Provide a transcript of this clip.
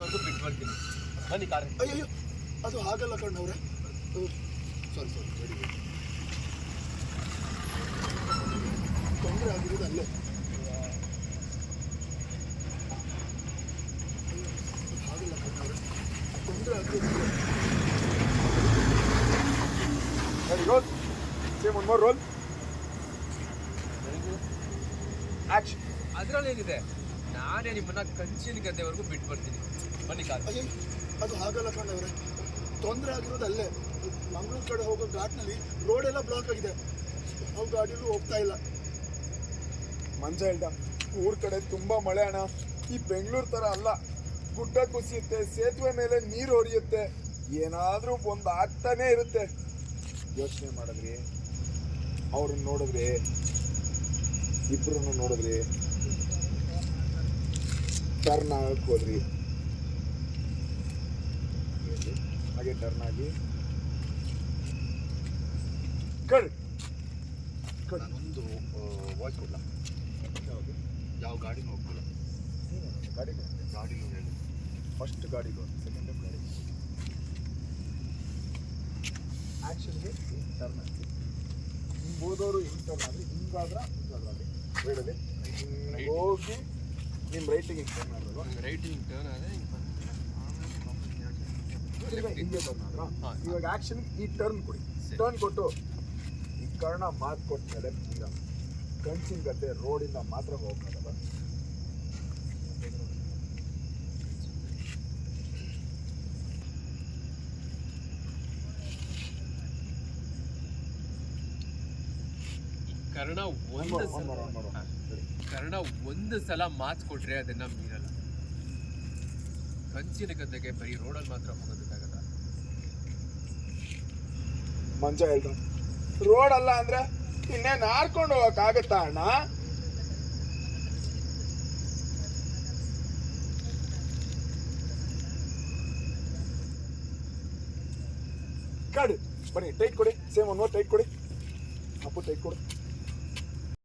ಬಿಟ್ಟು ಬರ್ತೀನಿ ಬನ್ನಿ ಕಾರ್. ಅಯ್ಯೋ ಅದು ಹಾಗಲ್ಲ ಕಣ್ಣವ್ರೆ ಸಾರಿ ಸಾರಿ ತೊಂದರೆ ಆಗಿರೋದು ಅಲ್ಲೇ. ಹಾಗಲ್ಲ ಕಣ್ಣವ್ರೆ ತೊಂದರೆ ಆಗಿರೋದು very Ready, roll. Same roll more roll. Action. ಅದ್ರಲ್ಲಿ ಏನಿದೆ ನಾನೇ ನಿಮ್ಮನ್ನ ಕಂಚಿನ ಗದ್ದೆವರೆಗೂ ಬಿಟ್ಟು ಬರ್ತೀನಿ ಬನ್ನಿ ಅದು ಹಾಗಲ್ಲ ಕಂಡವ್ರೆ ತೊಂದರೆ ಆಗಿರೋದು ಅಲ್ಲೇ. ಮಂಗಳೂರು ಕಡೆ ಹೋಗೋ ಘಾಟ್ನಲ್ಲಿ ರೋಡ್ ಎಲ್ಲ ಬ್ಲಾಕ್ ಆಗಿದೆ. ಯಾವ ಗಾಡಿಲು ಹೋಗ್ತಾ ಇಲ್ಲ. ಮಂಜ ಹೇಳ್ದ, ಊರ್ ಕಡೆ ತುಂಬಾ ಮಳೆ ಅಣ್ಣ. ಈ ಬೆಂಗಳೂರು ತರ ಅಲ್ಲ. ಗುಡ್ಡ ಕುಸಿಯುತ್ತೆ, ಸೇತುವೆ ಮೇಲೆ ನೀರು ಹೊರಿಯುತ್ತೆ. ಏನಾದ್ರೂ ಒಂದು ಆಗ್ತಾನೆ ಇರುತ್ತೆ. ಯೋಚನೆ ಮಾಡಿದ್ರಿ? ಅವ್ರನ್ನ ನೋಡಿದ್ರಿ? ಇಬ್ರು ನೋಡಿದ್ರಿ? ಟರ್ನ್ ಆಗಕ್ ಹೋದ್ರಿ. ಹೇಳಿ. ಹಾಗೆ ಟರ್ನ್ ಆಗಿ. ಕಳ್ ಕಳ್ ನಾನೊಂದು ವಾಯ್ಸ್ ಕೊಡ್ಲ? ಯಾವುದು? ಯಾವ ಗಾಡಿನೂ ಹೋಗ್ತಿಲ್ಲ ಗಾಡಿ ಗಾಡಿ ಹೇಳಿ. ಫಸ್ಟ್ ಗಾಡಿಗೆ ಸೆಕೆಂಡ್ ಟೈಮ್ ಗಾಡಿ ಆ್ಯಕ್ಷನ್ಗೆ ಹಿಂಗೆ ಟರ್ನ್ ಆಗಿ. ಹಿಂಗೆ ಹೋದವರು ಹಿಂಗೆ ಟರ್ನ್ ಆಗಲಿ ಹಿಂಗಾದ್ರೆ ಹಿಂಗಾದ್ರೆ. ರೈಡಲ್ಲಿ ಹಿಂಗೆ ನಿಮ್ಮ ರೈಟಿಗೆ ಹಿಂಗೆ ಟರ್ನ್ ಆಗೋದು ರೈಟಿಗೆ ಟರ್ನ್ ಆದ್ರೆ ಬಂದು ತಿರ್ಗಾ ಹಿಂಗೆ ಟರ್ನ್ ಆದ್ರ ಹಾ. ಇವಾಗ ಆ್ಯಕ್ಷನ್ ಈ ಟರ್ನ್ ಕೊಡಿ ಟರ್ನ್ ಕೊಟ್ಟು ಈ ಕರ್ಣ ಮಾತು ಕೊಟ್ಟ ಮೇಲೆ ಈಗ ಕಂಚಿನ ಗದ್ದೆ ರೋಡಿಂದ ಮಾತ್ರ ಹೋಗ್ಬೇಕಲ್ಲ ಕರ್ಣ ಒಂದು ಒಂದು ಸಲ ಮಾಡು, ಒಂದು ಮಾಡು. ಹಾ. ಸರಿ. ಕರ್ಣ ಒಂದು ಸಲ ಮಾತು ಕೊಟ್ರೆ ಅದನ್ನ ಮೀರಲ್ಲ ಕಂಚಿನ ಗದ್ದೆಗೆ ಬರೀ ರೋಡಲ್ಲಿ ಮಾತ್ರ ಹೋಗೋದಕ್ಕಾಗಲ್ಲ ಮಂಜ ಹೇಳ್ದ ರೋಡ್ ಅಲ್ಲ ಅಂದ್ರೆ ಇನ್ನೇನು ಹಾರ್ಕೊಂಡು ಹೋಗಕ್ ಆಗತ್ತಾ ಅಣ್ಣ? ಕಡು. ಬನ್ನಿ ಟೈಟ್ ಕೊಡಿ. ಸೇಮ್ ಒನ್ ಟೈಟ್ ಕೊಡಿ. ಅಪ್ಪು ಟೈಟ್ ಕೊಡು.